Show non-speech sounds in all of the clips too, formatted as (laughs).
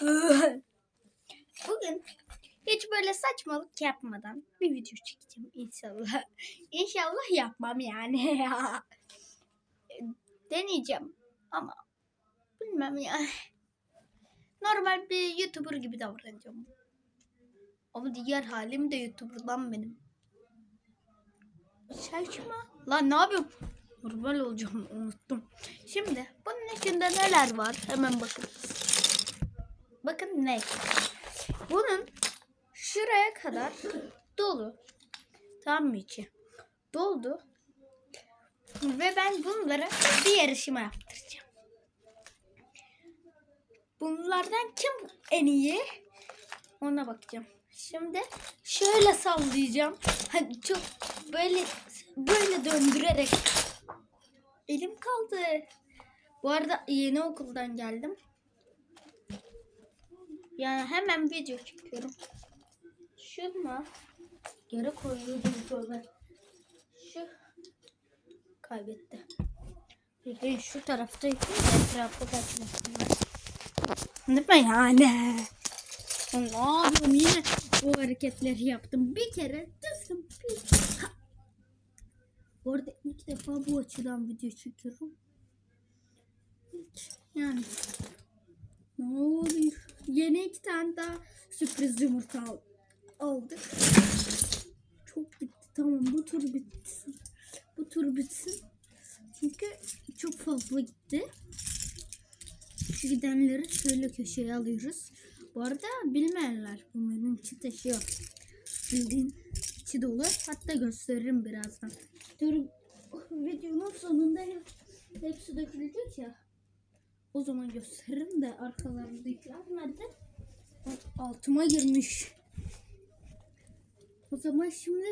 (laughs) Bugün hiç böyle saçmalık yapmadan bir video çekeceğim inşallah. (laughs) İnşallah yapmam yani. (laughs) Deneyeceğim ama bilmem ya. Normal bir YouTuber gibi davranacağım. Ama diğer halim de YouTuber lan benim. Saçma. Lan ne yapıyorum? Normal olacağım unuttum. Şimdi bunun içinde neler var? Hemen bakın. Bakın ne? Bunun şuraya kadar dolu. Tamam mı içi? Doldu. Ve ben bunları bir yarışma yaptıracağım. Bunlardan kim en iyi? Ona bakacağım. Şimdi şöyle sallayacağım. Hani çok böyle böyle döndürerek. Elim kaldı. Bu arada yeni okuldan geldim. Yani hemen video çekiyorum. Şunu geri koyuyordum şöyle. Şu kaybetti. Peki şu tarafta etrafı kaçmasın. Değil mi yani? Ne yine bu hareketleri yaptım. Bir kere düştüm. Bir... Ha. Bu ilk defa bu açıdan video çekiyorum. Yani. Ne oluyor? Yeni iki tane daha sürpriz yumurta al- aldık. Çok bitti. Tamam bu tur bitsin. Bu tur bitsin. Çünkü çok fazla gitti. Şu gidenleri şöyle köşeye alıyoruz. Bu arada bilmeyenler bunların içi taşıyor. Bildiğin içi dolu. Hatta gösteririm birazdan. Dur videonun sonunda hep, hepsi dökülecek ya. O zaman gösteririm de arkalarındakiler nerede? Altıma girmiş. O zaman şimdi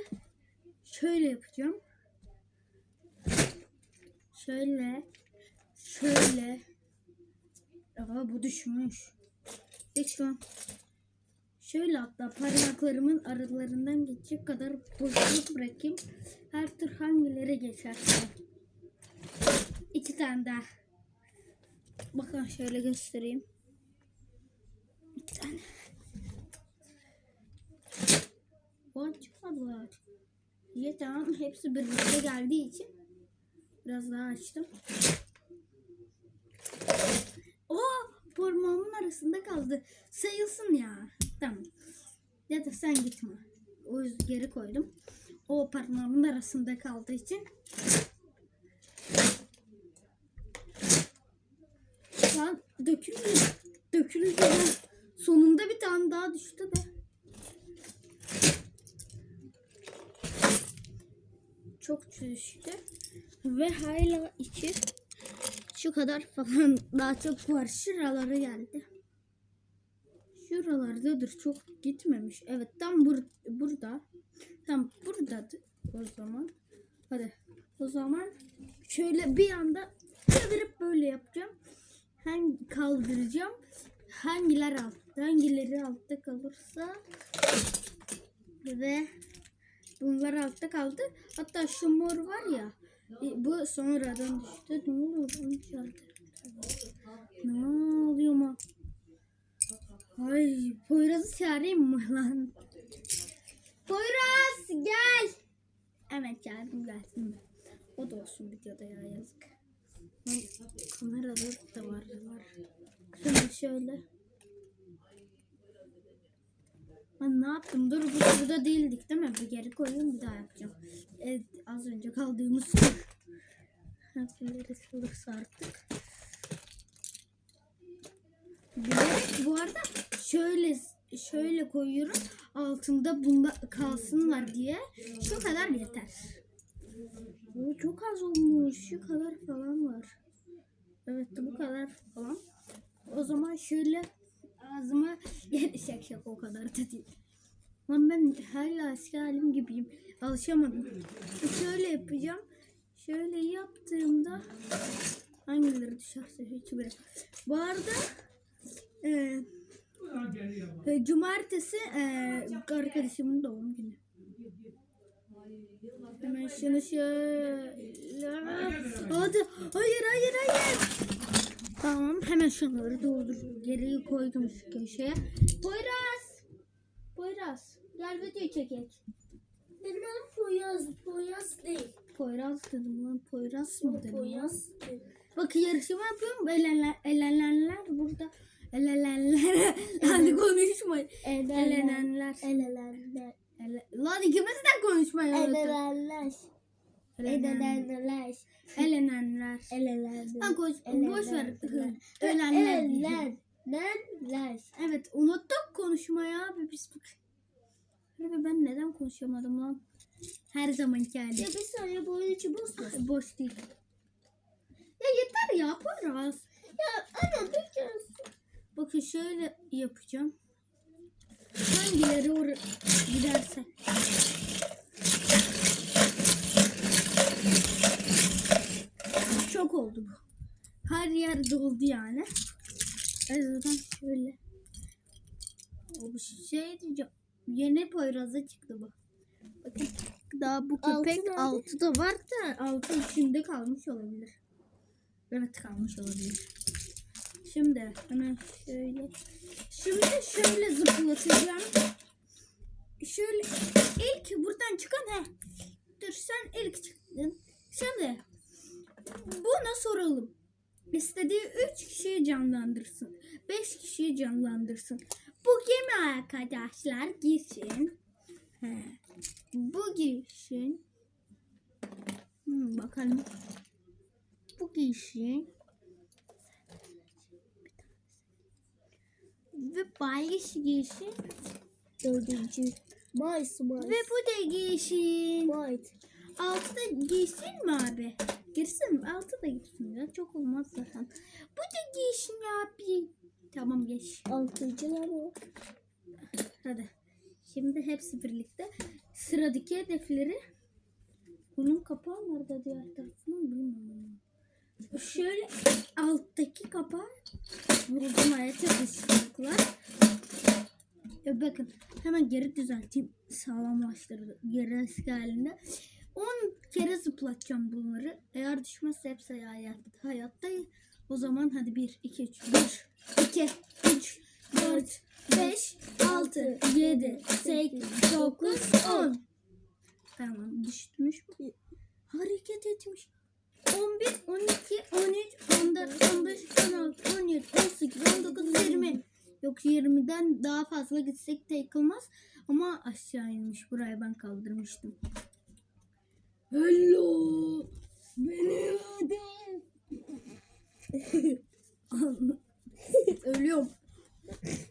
şöyle yapacağım. Şöyle. Şöyle. Aa bu düşmüş. Geç lan. Şöyle hatta parmaklarımın aralarından geçecek kadar boşluk bırakayım. Her tür hangileri geçerse. İki tane daha. Bakın şöyle göstereyim. İki tane. O çıkmadılar. İyi tamam hepsi birlikte geldiği için biraz daha açtım. O parmağımın arasında kaldı. Sayılsın ya. Tamam. Ya da sen gitme. O yüzden geri koydum. O parmağımın arasında kaldığı için. An döküldü. Döküldü. Sonunda bir tane daha düştü de. Çok düştü. Ve hala içi şu kadar falan daha çok var. Şuralara geldi. Şuralardadır. Çok gitmemiş. Evet tam bur burada. Tam buradadır o zaman. Hadi. O zaman şöyle bir anda çevirip böyle yapacağım. Hangi kaldıracağım. Hangiler altta, hangileri altta kalırsa ve bunlar altta kaldı. Hatta şu mor var ya. e, Bu sonradan düştü. Ne oluyor? Bunu çaldı. Ne oluyor mu? Ay Poyraz'ı çağırayım mı lan? Poyraz gel. Evet geldim gelsin. O da olsun videoda ya yazık. Ay, Kamerada da var var. Şöyle şöyle. Ben ne yaptım? Dur bu burada değildik değil mi? Bir geri koyayım bir daha yapacağım. Evet az önce kaldığımız. Harfleri kalırsa artık. Bilerek bu arada şöyle şöyle koyuyorum. Altında bunda kalsınlar diye. Şu kadar yeter. Bu çok az olmuş. Şu kadar falan var. Evet bu kadar falan. O zaman şöyle ağzıma (laughs) şak şak o kadar da değil. Lan ben hala eski halim gibiyim. Alışamadım. Şöyle yapacağım. Şöyle yaptığımda hangileri düşerse hiçbiri. Bu arada e, e, cumartesi e, arkadaşımın doğum günü. Hemen şunu şöyle. Hadi. Hayır hayır hayır. Tamam hemen şunları doldur. Geriye koydum şu köşeye. Poyraz. Poyraz. Gel video çekek. Benim adım Poyraz. Poyraz değil. Poyraz dedim lan. Poyraz mı dedim? Poyraz değil. Bak yarışma yapıyorum. Elenler, elenenler burada. Elenenler. (laughs) Hadi konuşmayın. Elenenler. Elelenler. Lan ikimiz de konuşmayı. Elenenler. Elelenler. Elenenler. Elelenler. Lan koş, boş ver. Diyeceğim. Elelenler. Evet unuttuk konuşmayı abi biz. Harbi ben neden konuşamadım lan? Her zamanki hali. Ya bir saniye bu oyun içi boş mu? Boş değil. Ya yeter ya Poyraz. Ya anne bir kere Bakın şöyle yapacağım. Hangileri or giderse. Çok oldu bu. Her yer doldu yani. O yüzden şöyle. O bir şey diyeceğim. Yeni Poyraz'a çıktı bu. Bakın daha bu Altı köpek nerede? altı da var da altı içinde kalmış olabilir. Evet kalmış olabilir. Şimdi hemen şöyle. Şimdi şöyle zıplatacağım. Şöyle ilk buradan çıkan he. Dur sen ilk çıktın. Şimdi buna soralım. İstediği üç kişiyi canlandırsın. Beş kişiyi canlandırsın. Bu kim arkadaşlar? Girsin. He. Bu girsin. Hmm, bakalım. Bu girsin. Ve Bayış giysin. dördüncü. Mayıs Mayıs. Ve bu da giysin. Mayıs. Altı da giysin mi abi? Girsin mi? Altı da giysin ya. Çok olmaz zaten. Bu da giysin abi. Tamam geç. Altıncılar o. Hadi. Şimdi hepsi birlikte. Sıradaki hedefleri. Bunun kapağı nerede diğer tarafını bilmiyorum. Şöyle alttaki kapağı vurulmaya çalışacaklar. Ya bakın hemen geri düzelteyim. Sağlamlaştırdı. Geri eski halinde. 10 kere zıplatacağım bunları. Eğer düşmezse hepsi hayat, hayatta. O zaman hadi 1, 2, 3, 1, 2, 3, 4, 5, 6, 7, 8, 9, 10. Tamam düşmüş mü? Hareket etmiş. 11, 12, 13, 14, 15, 16, 17, 18, 19, 20. Yok 20'den daha fazla gitsek de yıkılmaz. Ama aşağı inmiş. Burayı ben kaldırmıştım. Hello. Benim adım. (laughs) Ölüyorum.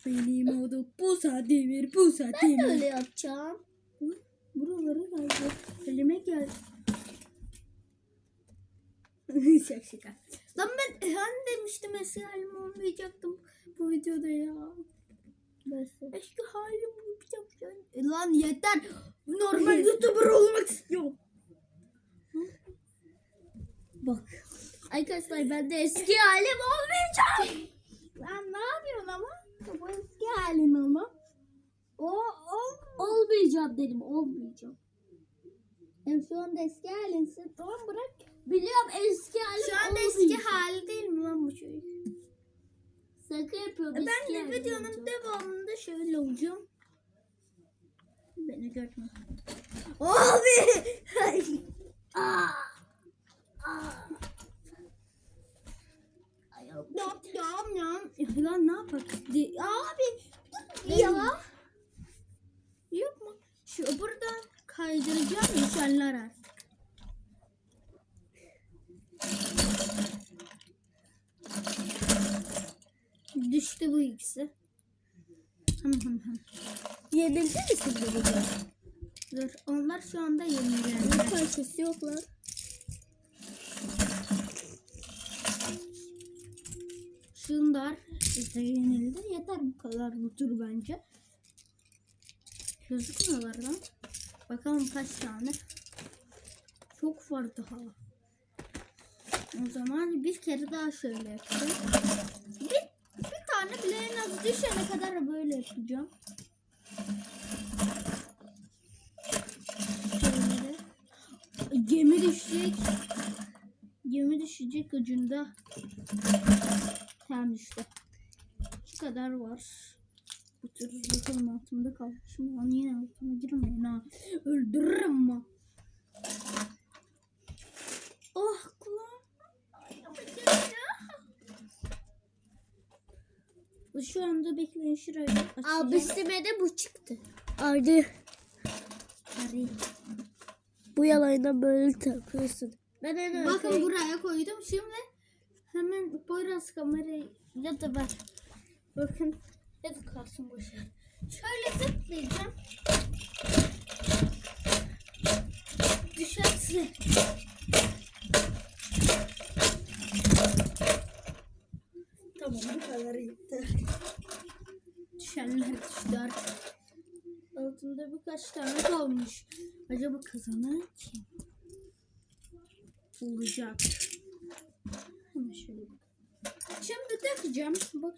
Benim adım Pusa Demir. Pusa Ben de Demir. öyle yapacağım. Buralara geldi. Elime geldi. Şaka şaka. Lan ben ben demiştim eski halim olmayacaktım bu videoda ya. Nasıl? Eski halim an. E lan yeter. Normal YouTuber olmak istiyorum. Bak. Arkadaşlar ben de eski halim olmayacağım. Lan ne yapıyorsun ama? Bu eski halin ama. O, o. Olmayacağım dedim olmayacağım. Hem şu anda eski halinsin. Tamam bırak. Biliyorum eski halim Şu anda eski hali değil mi lan bu çocuk? Şaka yapıyorum. E, Ben de videonun devamında şöyle olacağım. Beni görme. Abi! Aa! Aa! Ayağım. ne yapacağım ya? Ya Lan ne yapak? Abi! Ya! Yok mu? Şu buradan kaydıracağım nişanlar artık. Düştü bu ikisi. Yenildi misin bunu? Dur onlar şu anda yeniler. Bir parçası yoklar. Şunlar işte yenildi. Yeter bu kadar bu tur bence. Gözükmüyorlar lan. Bakalım kaç tane. Çok var daha. O zaman bir kere daha şöyle yapacağım. En az düşene kadar böyle yapacağım. Şöyle. Gemi düşecek. Gemi düşecek. Ucunda. Tamam işte. Şu kadar var. Bu tür bakalım altımda kalmışım. Lan yine altıma girmeyin ha. Öldürürüm ha. Oh kulağım. Ay, yapacağım ya. Şu anda bekleyin şurayı. açacağım. Abisime de bu çıktı. Ardı. Arayayım. Bu yalayına böyle takıyorsun. Ben en Bakın arkaya- buraya koydum. Şimdi hemen Poyraz kamerayı ya da ver. Bakın ya da kalsın boş ver. Şöyle zıplayacağım. Düşerse. Tamam bu yeter. Düşenler düştü artık. Altında birkaç tane kalmış. Acaba kazanan kim? olacak. Hemen şöyle bak. Şimdi takacağım. Bak.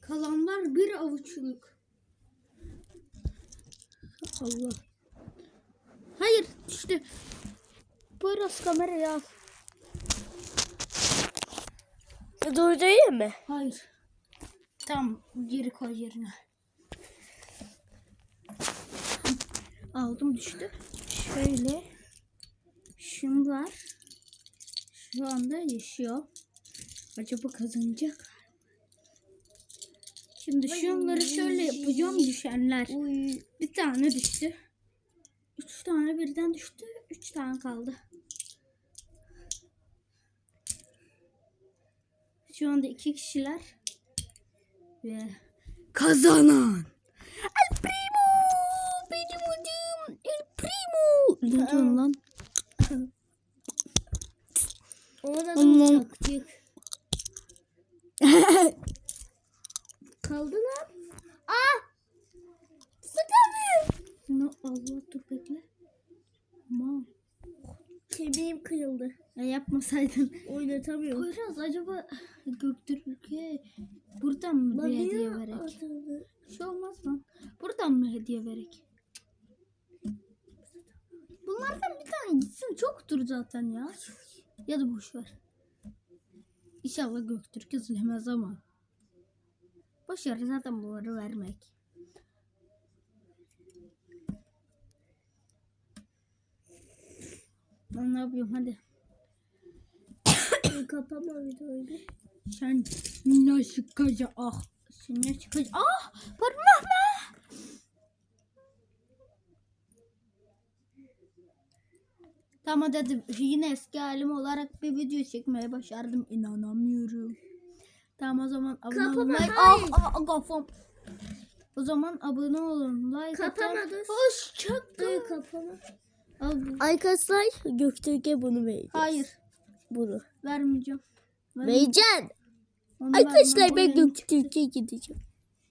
Kalanlar bir avuçluk. Allah. Hayır düştü. Biraz kamerayı al. Doğru değil mi? Hayır. Tam geri koy yerine. Aldım düştü. Şöyle. Şunlar. Şu anda yaşıyor. Acaba kazanacak. Şimdi şunları şöyle yapacağım düşenler. Bir tane düştü. Üç tane birden düştü. Üç tane kaldı. Şu anda iki kişiler. Ve kazanan. El Primo. Benim adım El Primo. Ne diyorsun lan? Ona da Allah'ım. taktık. (laughs) Kaldı lan. Aa! Sıkamıyor. Ne Allah dur bekle. Aman. Kemiğim kırıldı. Ya yapmasaydın. (laughs) Oynatamıyorum. Poyraz acaba Göktürk'e buradan mı bir hediye? Bir şey olmaz lan. Buradan mı hediye verek? Bunlardan bir tane gitsin çoktur zaten ya. Ya da boş ver. İnşallah Göktürk üzülemez ama. Boş ver zaten bunları vermek. Ben ne yapıyorum hadi. Kapama videoyu. Sen ne çıkacak ah. Sen ne çıkacak ah. Parmak mı? Tamam dedim yine eski halim olarak bir video çekmeye başardım inanamıyorum. Tamam o zaman abone olun. Kapama, Like, hayır. ah, ah, kafam. O zaman abone olun. Like Kapama, atın. dur. Hoşça Dur kapama. Arkadaşlar Göktürk'e bunu vereceğiz. Hayır Bunu. vermeyeceğim. Vermeyeceğim. Arkadaşlar ben Göktürk'e gideceğim.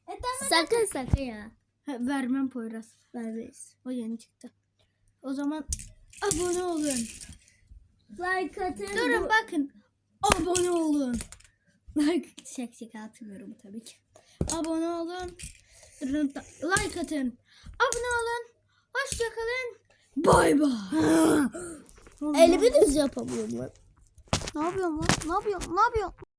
E, tamam. Sakın sakın ya. Vermem Poyraz. Vermeyiz. O yeni çıktı. O zaman abone olun. Like atın. Durun bakın. Abone olun. Like şak şak atmıyorum tabii ki. Abone olun. Like atın. Abone olun. Hoşça kalın. Bay bay. Elimi düz yapamıyorum lan. Ne yapıyorum lan? Ne yapıyorum? Ne yapıyorum?